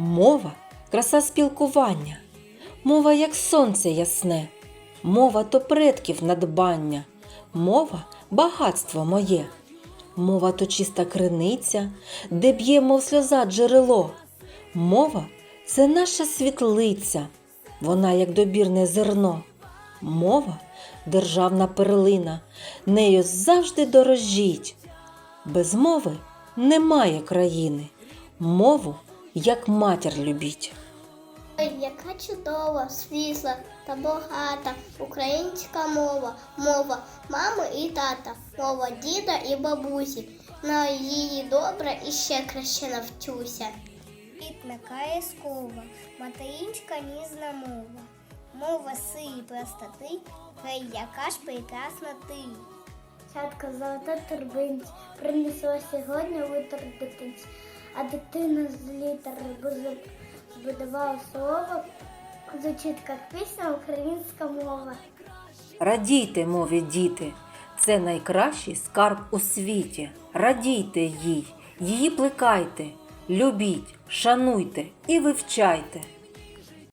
Мова краса спілкування, мова як сонце ясне, мова то предків надбання, мова багатство моє, мова то чиста криниця, де б'є, мов сльоза джерело. Мова це наша світлиця, вона як добірне зерно. Мова державна перлина, нею завжди дорожіть. Без мови немає країни. Мову як матір любіть. Яка чудова, світла та багата українська мова, мова мами і тата, мова діда і бабусі. На її добре і ще краще навчуся. Відмикає скова, материнська ніжна мова, мова сиї простоти, гей, яка ж прекрасна ти. Сядка золота турбинці принесла сьогодні витер дитинці, а дитина з літери збудувала слово, звучить як пісня українська мова. Радійте, мові діти, це найкращий скарб у світі. Радійте їй, її плекайте, любіть, шануйте і вивчайте.